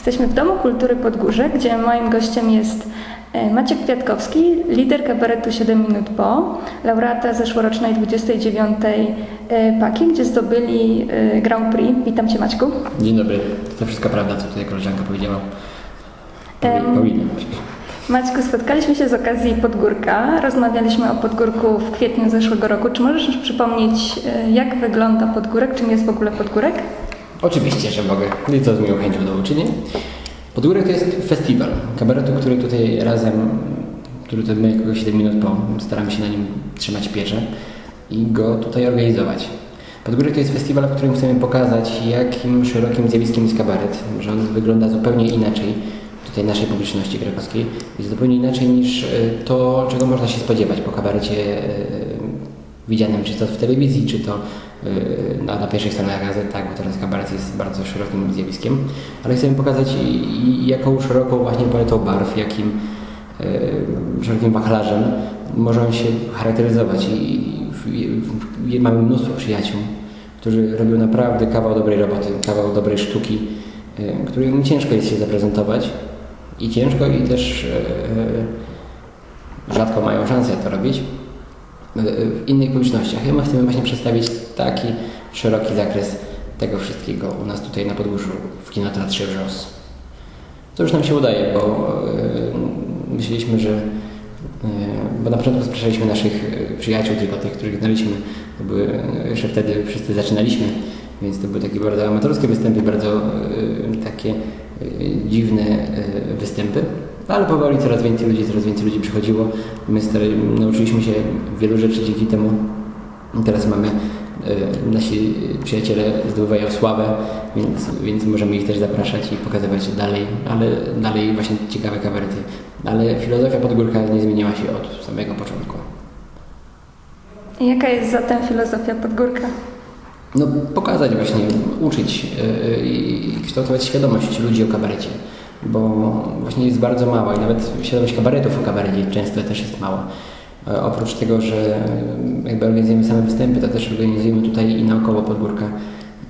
Jesteśmy w Domu Kultury Podgórze, gdzie moim gościem jest e, Maciek Kwiatkowski, lider kabaretu 7 minut po, laureata zeszłorocznej 29. e, Paki, gdzie zdobyli e, Grand Prix. Witam Cię Maćku. Dzień dobry. To wszystko prawda, co tutaj koleżanka powiedziała. Em. Powi- Paulina. Maćku, spotkaliśmy się z okazji Podgórka. Rozmawialiśmy o Podgórku w kwietniu zeszłego roku. Czy możesz przypomnieć, jak wygląda Podgórek? Czym jest w ogóle Podgórek? Oczywiście, że mogę. I co z moją chęcią to uczynię. Podgórek to jest festiwal kabaretu, który tutaj razem, który to my jako 7 minut po, staramy się na nim trzymać pieczę i go tutaj organizować. Podgórek to jest festiwal, w którym chcemy pokazać, jakim szerokim zjawiskiem jest kabaret, że on wygląda zupełnie inaczej tutaj naszej publiczności krakowskiej. Jest zupełnie inaczej niż e, to, czego można się spodziewać po kabarecie e, widzianym czy to w telewizji, czy to na, na pierwszych stronach gazet, tak, bo teraz kabaret jest bardzo szerokim zjawiskiem, ale chcemy pokazać jaką szeroką właśnie paletą barw, jakim yy, szerokim wachlarzem możemy się charakteryzować. I, mamy mnóstwo przyjaciół, którzy robią naprawdę kawał dobrej roboty, kawał dobrej sztuki, yy, którym ciężko jest się zaprezentować. I ciężko i też rzadko mają szansę to robić. W innych publicznościach. I my chcemy właśnie przedstawić taki szeroki zakres tego wszystkiego u nas tutaj na Podgórzu w Kinoteatrze Wrzos. To już nam się udaje, bo yy, myśleliśmy, że yy, bo na początku zapraszaliśmy naszych yy, przyjaciół, tylko tych, których znaliśmy. To były, jeszcze wtedy wszyscy zaczynaliśmy, więc to były takie bardzo amatorskie występy, bardzo takie dziwne występy. Ale powoli coraz więcej ludzi, coraz więcej ludzi przychodziło. My stary, nauczyliśmy się wielu rzeczy dzięki temu. Teraz mamy, e, nasi przyjaciele zdobywają sławę, więc, więc możemy ich też zapraszać i pokazywać dalej, ale dalej właśnie ciekawe kabarety. Ale filozofia Podgórka nie zmieniła się od samego początku. Jaka jest zatem filozofia Podgórka? No, pokazać właśnie, uczyć yy, i kształtować świadomość ludzi o kabarecie, bo właśnie jest bardzo mała i nawet świadomość kabaretów o kabarecie często też jest mała. E, oprócz tego, że yy, jakby organizujemy same występy, to też organizujemy tutaj i naokoło Podgórka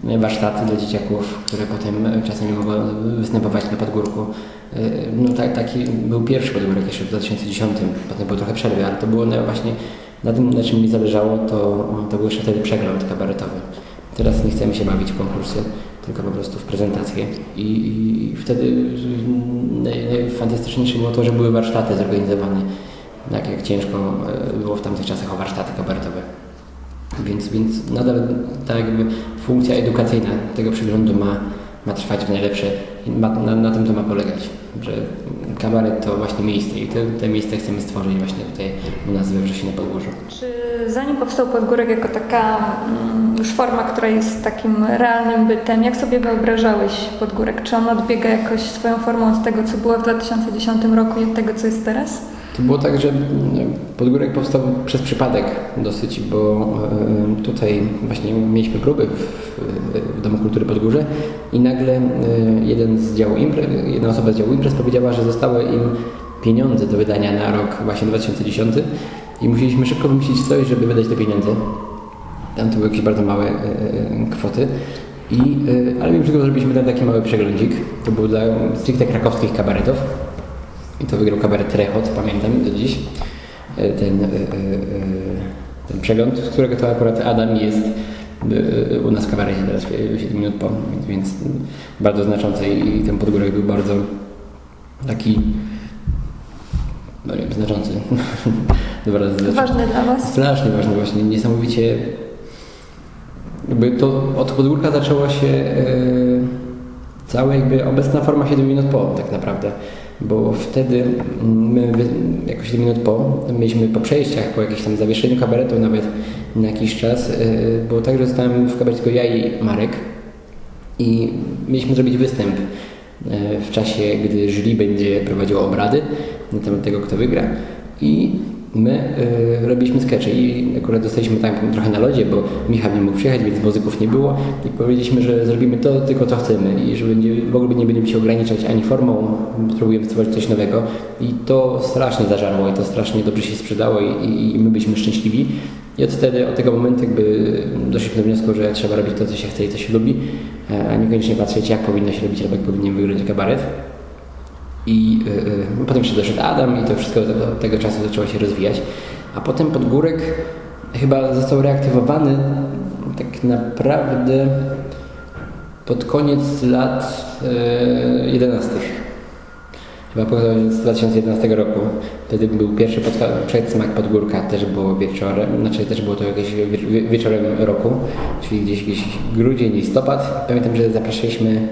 yy, warsztaty dla dzieciaków, które potem czasami mogą występować na Podgórku. No tak, taki był pierwszy Podgórek jeszcze w 2010, potem było trochę przerwy, ale to było na, właśnie na tym, na czym mi zależało, to, to był jeszcze wtedy przegląd kabaretowy. Teraz nie chcemy się bawić w konkursy, tylko po prostu w prezentacje. I, i wtedy naj- najfantastyczniejsze było to, że były warsztaty zorganizowane. Tak jak ciężko e, było w tamtych czasach o warsztaty kabaretowe. Więc, więc nadal ta jakby funkcja edukacyjna tego przeglądu ma, ma trwać w najlepsze ma, na, na tym to ma polegać, że kabaret to właśnie miejsce i te, te miejsce chcemy stworzyć właśnie tutaj u nas we Wrzesinie Podgórzu. Czy zanim powstał Podgórek jako taka mm, już forma, która jest takim realnym bytem, jak sobie wyobrażałeś Podgórek? Czy on odbiega jakoś swoją formą od tego, co było w 2010 roku i od tego, co jest teraz? To było tak, że mm, Podgórek powstał przez przypadek dosyć, bo e, tutaj właśnie mieliśmy próby w, w Domu Kultury Podgórze i nagle e, jeden z działu imprez, jedna osoba z działu imprez powiedziała, że zostały im pieniądze do wydania na rok właśnie 2010 i musieliśmy szybko wymyślić coś, żeby wydać te pieniądze. Tam to były jakieś bardzo małe e, kwoty. I, ale mimo wszystko zrobiliśmy tam taki mały przeglądzik. To był dla stricte krakowskich kabaretów. I to wygrał kabaret Rechot, pamiętam do dziś. E, Ten, e, e, ten przegląd, z którego to akurat Adam jest u nas w kabarecie teraz e, 7 minut po, więc, bardzo znaczący i ten podgórek był bardzo taki no nie wiem, znaczący. Dobra, znaczy- Ważny dla Was? Strasznie ważne właśnie, niesamowicie jakby to od podgórka zaczęło się e, cała jakby obecna forma 7 minut po tak naprawdę, bo wtedy my wy- jako 7 minut po mieliśmy po przejściach, po jakimś tam zawieszeniu kabaretu nawet na jakiś czas, e, było tak, że zostałem w kabarecie tylko ja i Marek i mieliśmy zrobić występ e, w czasie, gdy jury będzie prowadziło obrady na temat tego, kto wygra. I my y, robiliśmy skecze i akurat dostaliśmy tam trochę na lodzie, bo Michał nie mógł przyjechać, więc muzyków nie było i powiedzieliśmy, że zrobimy to tylko co chcemy i że będzie, w ogóle nie będziemy się ograniczać ani formą, spróbujemy stworzyć coś nowego i to strasznie zażarło i to strasznie dobrze się sprzedało i, i, i my byliśmy szczęśliwi. I od wtedy, od tego momentu jakby doszliśmy do wniosku, że trzeba robić to, co się chce i co się lubi, e, a niekoniecznie patrzeć, jak powinno się robić albo jak powinien wyglądać kabaret. I y, y, potem jeszcze doszedł Adam i to wszystko od tego czasu zaczęło się rozwijać. A potem Podgórek chyba został reaktywowany tak naprawdę pod koniec lat y, 11. Chyba pod koniec 2011 roku. Wtedy był pierwszy przedsmak Podgórka, też było wieczorem, znaczy też było to jakieś wie- wie- wieczorem roku, czyli gdzieś, gdzieś grudzień, listopad. Pamiętam, że zapraszaliśmy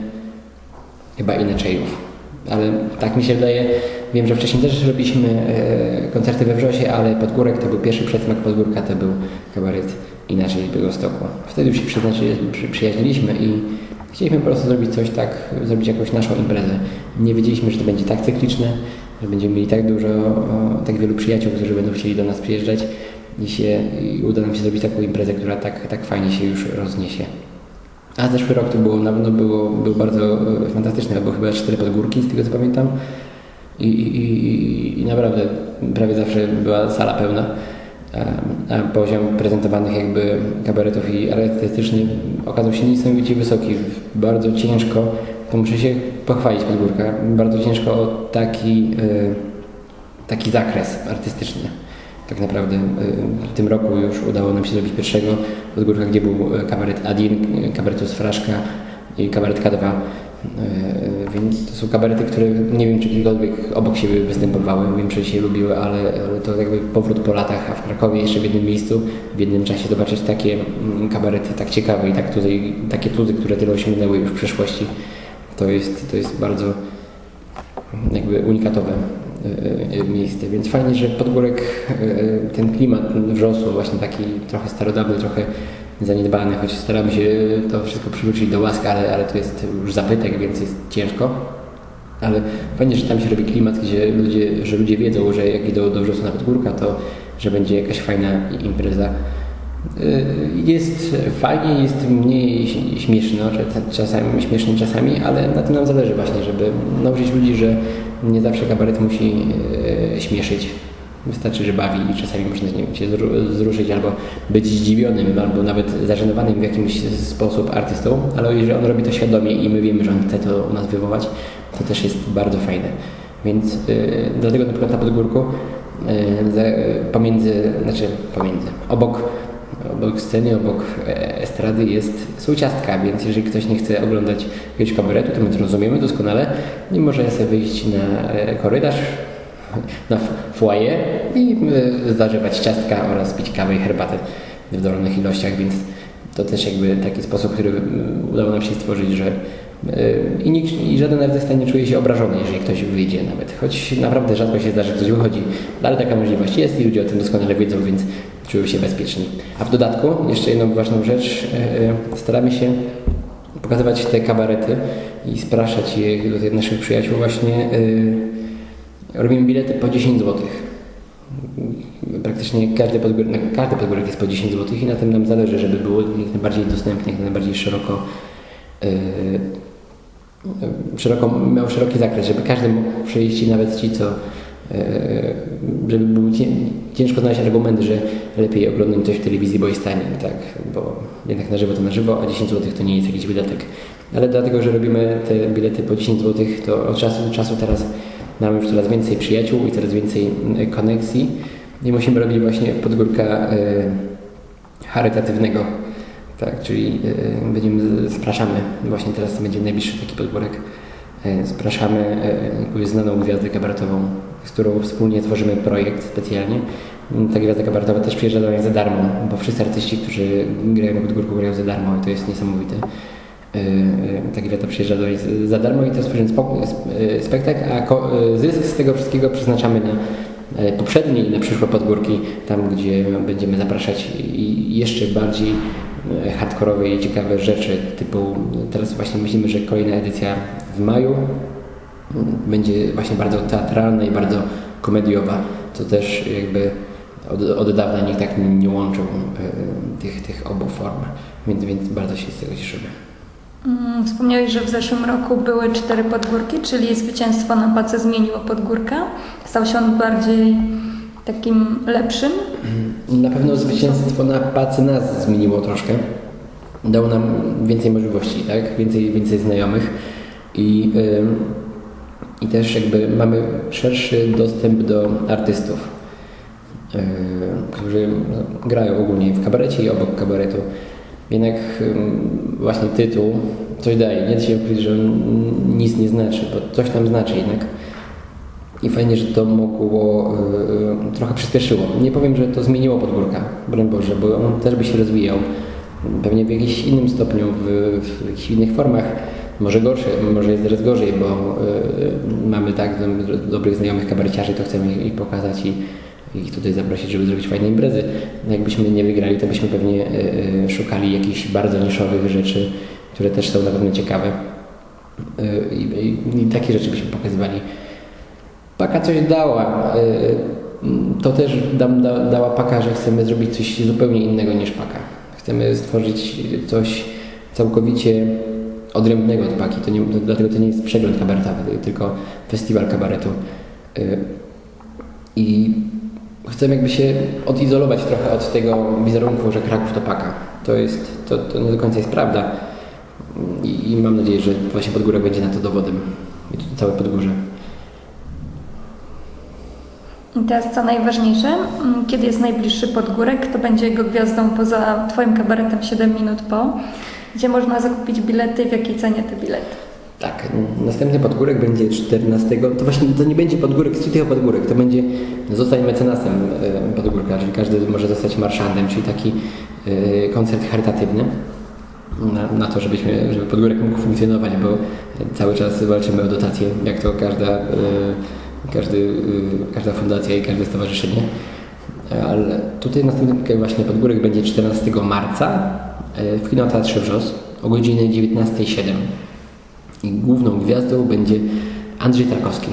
chyba inaczejów. Ale tak mi się wydaje, wiem, że wcześniej też robiliśmy e, koncerty we Wrzosie, ale Podgórek to był pierwszy przedsmak Podgórka, to był kabaret inaczej Białegostoku. Wtedy już się przy, przyjaźniliśmy i chcieliśmy po prostu zrobić coś tak, zrobić jakąś naszą imprezę. Nie wiedzieliśmy, że to będzie tak cykliczne, że będziemy mieli tak dużo, o, tak wielu przyjaciół, którzy będą chcieli do nas przyjeżdżać i, się, i uda nam się zrobić taką imprezę, która tak, tak fajnie się już rozniesie. A zeszły rok to było, na pewno było, był bardzo e, fantastyczny, bo chyba cztery podgórki, z tego co pamiętam. I, i, i, naprawdę prawie zawsze była sala pełna. A, poziom prezentowanych jakby kabaretów i artystycznych okazał się niesamowicie wysoki. Bardzo ciężko, to muszę się pochwalić Podgórka, bardzo ciężko o taki, e, taki zakres artystyczny. Tak naprawdę y, w tym roku już udało nam się zrobić pierwszego podgórka, gdzie był y, kabaret Adin, y, kabaretus Fraszka i kabaret K2. Y, Więc to są kabarety, które nie wiem czy kiedykolwiek obok siebie występowały. Wiem, że się lubiły, ale, ale to jakby powrót po latach, a w Krakowie jeszcze w jednym miejscu, w jednym czasie zobaczyć takie mm, kabarety tak ciekawe i tak tuzy, takie tuzy, które tyle osiągnęły już w przeszłości. To jest, to jest bardzo jakby unikatowe miejsce, więc fajnie, że Podgórek e, ten klimat wrzosu właśnie taki trochę starodawny, trochę zaniedbany, choć staramy się to wszystko przywrócić do łask, ale, ale to jest już zapytek, więc jest ciężko. Ale fajnie, że tam się robi klimat, gdzie ludzie, że ludzie wiedzą, że jak idą do wrzosu na Podgórka, to że będzie jakaś fajna impreza. Y, Jest fajnie, jest mniej śmieszno, czasami śmiesznie czasami, ale na tym nam zależy właśnie, żeby nauczyć ludzi, że nie zawsze kabaret musi e, śmieszyć. Wystarczy, że bawi i czasami można nie wiem, się zru- wzruszyć albo być zdziwionym, albo nawet zażenowanym w jakimś sposób artystą, ale jeżeli on robi to świadomie i my wiemy, że on chce to u nas wywołać, to też jest bardzo fajne. Więc y, dlatego na przykład na Podgórku y, za, pomiędzy, znaczy pomiędzy, obok obok sceny, obok e, estrady jest, są ciastka, więc jeżeli ktoś nie chce oglądać jakiegoś kabaretu, to my to rozumiemy doskonale. I może sobie wyjść na e, korytarz, na foyer i e, zażywać ciastka oraz pić kawę i herbatę w dowolnych ilościach, więc to też jakby taki sposób, który udało nam się stworzyć, że i, nikt, i żaden artysta nie czuje się obrażony, jeżeli ktoś wyjdzie nawet. Choć naprawdę rzadko się zdarzy, że ktoś wychodzi, ale taka możliwość jest i ludzie o tym doskonale wiedzą, więc czują się bezpieczni. A w dodatku, jeszcze jedną ważną rzecz, e, e, staramy się pokazywać te kabarety i spraszać je do naszych przyjaciół właśnie. Robimy bilety po 10 zł. Praktycznie każdy podgórek, każdy podgórek jest po 10 zł i na tym nam zależy, żeby było jak najbardziej dostępne, jak najbardziej szeroko szeroko, miał szeroki zakres, żeby każdy mógł przyjść nawet ci, co e, żeby było cię- ciężko znaleźć argument, że lepiej oglądać coś w telewizji, bo jest taniej, tak, bo jednak na żywo to na żywo, a 10 zł to nie jest jakiś wydatek. Ale dlatego, że robimy te bilety po 10 zł, to od czasu do czasu teraz mamy już coraz więcej przyjaciół i coraz więcej mm, koneksji. I musimy robić właśnie podgórka e, charytatywnego, tak, czyli e, będziemy, spraszamy, właśnie teraz będzie najbliższy taki podgórek, e, spraszamy e, jakąś znaną gwiazdę kabaretową, z którą wspólnie tworzymy projekt specjalnie. Ta gwiazda kabaretowa też przyjeżdża do nas za darmo, bo wszyscy artyści, którzy grają na podgórku, grają za darmo i to jest niesamowite. Ta gwiazda przyjeżdża do nas za darmo i to jest spektakl, a zysk z tego wszystkiego przeznaczamy na poprzednie i na przyszłe podgórki, tam gdzie będziemy zapraszać jeszcze bardziej hardkorowe i ciekawe rzeczy, typu teraz właśnie myślimy, że kolejna edycja w maju mm, będzie właśnie bardzo teatralna i bardzo komediowa, co też jakby od, od dawna nikt tak nie łączył e, tych, tych obu form, więc, więc bardzo się z tego cieszymy. Mm, Wspomniałeś, że w zeszłym roku były cztery podgórki, czyli zwycięstwo na pace zmieniło podgórka. Stał się on bardziej takim lepszym. Na pewno zwycięstwo na pacy nas zmieniło troszkę. dało nam więcej możliwości, tak? Więcej, więcej znajomych i, ym, i też jakby mamy szerszy dostęp do artystów, yy, którzy no, grają ogólnie w kabarecie i obok kabaretu. Jednak ym, właśnie tytuł coś daje. Nie da się ukryć, że on nic nie znaczy, bo coś tam znaczy jednak. I fajnie, że to mogło, yy, trochę przyspieszyło. Nie powiem, że to zmieniło podwórka, broń Boże, bo on też by się rozwijał. Pewnie w jakimś innym stopniu, w, w jakichś innych formach. Może gorsze, może jest teraz gorzej, bo yy, mamy tak do- dobrych znajomych kabareciarzy, to chcemy ich pokazać i ich tutaj zaprosić, żeby zrobić fajne imprezy. Jakbyśmy nie wygrali, to byśmy pewnie yy, szukali jakichś bardzo niszowych rzeczy, które też są na pewno ciekawe. I, I takie rzeczy byśmy pokazywali. Paka coś dała. y, To też dam, da, dała Paka, że chcemy zrobić coś zupełnie innego niż Paka. Chcemy stworzyć coś całkowicie odrębnego od Paki. To nie, to, dlatego to nie jest przegląd kabaretowy, tylko festiwal kabaretu. Y, I chcemy jakby się odizolować trochę od tego wizerunku, że Kraków to Paka. To jest, to, to nie do końca jest prawda. I, I mam nadzieję, że właśnie Podgórek będzie na to dowodem. I to całe Podgórze. I teraz co najważniejsze, mm, kiedy jest najbliższy podgórek, to będzie jego gwiazdą poza Twoim kabaretem 7 minut po, gdzie można zakupić bilety, w jakiej cenie te bilety. Tak, następny podgórek będzie 14. To właśnie to nie będzie podgórek stricte podgórek, to będzie zostań mecenasem e, podgórka, czyli każdy może zostać marszandem, czyli taki e, koncert charytatywny na, na to, żebyśmy, żeby podgórek mógł funkcjonować, bo cały czas walczymy o dotacje, jak to każda, e, każdy, e, każda fundacja i każde stowarzyszenie. Ale tutaj następny właśnie podgórek będzie 14 marca e, w Kinoteatrze Wrzos o godzinie 19.07. I główną gwiazdą będzie Andrzej Tarkowski.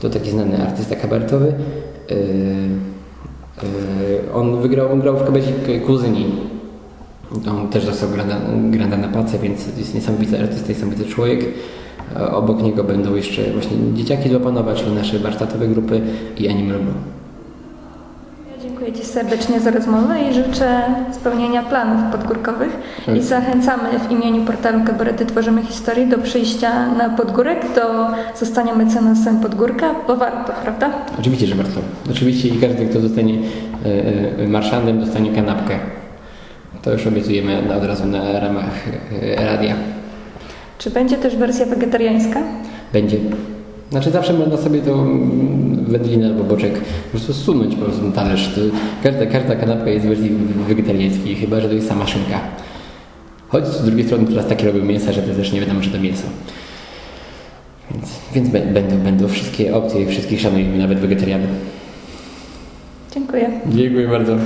To taki znany artysta kabaretowy. Yy, on wygrał, on grał w kabarecie Kuzyni. On też dostał granda, granda na pace, więc jest niesamowity artysta, niesamowity człowiek. A Obok niego będą jeszcze właśnie dzieciaki z Łapanowa, czyli nasze warsztatowe grupy i Animal Blue. Ja dziękuję Ci serdecznie za rozmowę i życzę spełnienia planów podgórkowych i zachęcamy w imieniu portalu Kabarety Tworzymy Historię do przyjścia na podgórek, do zostania mecenasem podgórka, bo warto, prawda? Oczywiście, że warto. Oczywiście i każdy, kto zostanie e, e, marszandem, dostanie kanapkę. To już obiecujemy od razu na ramach e, radia. Czy będzie też wersja wegetariańska? Będzie. Znaczy zawsze można sobie tą mm, wędlinę albo boczek po prostu zsunąć po prostu na talerz. To każda, każda kanapka jest w wersji wegetariańskiej, chyba że to jest sama szynka. Choć z drugiej strony teraz takie robią mięsa, że to też nie wiadomo, że to mięso. Więc, więc bę- będą, będą wszystkie opcje, wszystkich szanujemy, nawet wegetarianów. Dziękuję. Dziękuję bardzo.